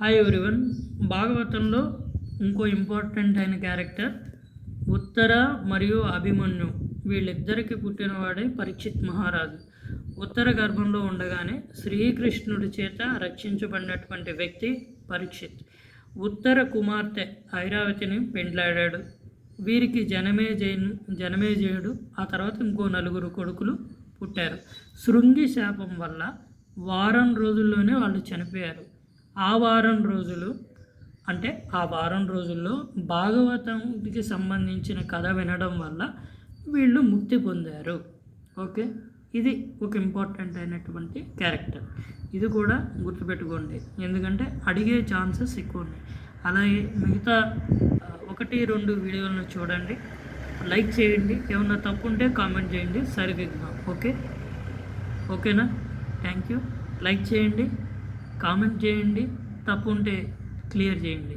Hi everyone భాగవతంలో ఇంకో important అయిన క్యారెక్టర్ ఉత్తర మరియు అభిమన్యు. వీళ్ళిద్దరికీ పుట్టినవాడే పరీక్షిత్ మహారాజు. ఉత్తర గర్భంలో ఉండగానే శ్రీకృష్ణుడి చేత రక్షించబడినటువంటి వ్యక్తి పరీక్షిత్ ఉత్తర కుమార్తె ఐరావతిని పెండ్లాడాడు. వీరికి జనమేజయుడు జనమేజయుడు ఆ తర్వాత ఇంకో నలుగురు కొడుకులు పుట్టారు. శృంగి శాపం వల్ల వారం రోజుల్లోనే వాళ్ళు చనిపోయారు. ఆ వారం రోజులు అంటే ఆ వారం రోజుల్లో భాగవతంకి సంబంధించిన కథ వినడం వల్ల వీళ్ళు ముక్తి పొందారు. ఓకే? ఇది ఒక ఇంపార్టెంట్ అయినటువంటి క్యారెక్టర్. ఇది కూడా గుర్తుపెట్టుకోండి. ఎందుకంటే అడిగే ఛాన్సెస్ ఎక్కువ ఉన్నాయి అలాగే మిగతా ఒకటి రెండు వీడియోలను చూడండి. లైక్ చేయండి. ఏమన్నా తప్పు ఉంటే కామెంట్ చేయండి. సరిదిద్దాం. ఓకే? ఓకేనా? Thank you. లైక్ చేయండి. కామెంట్ చేయండి తప్పు ఉంటే క్లియర్ చేయండి.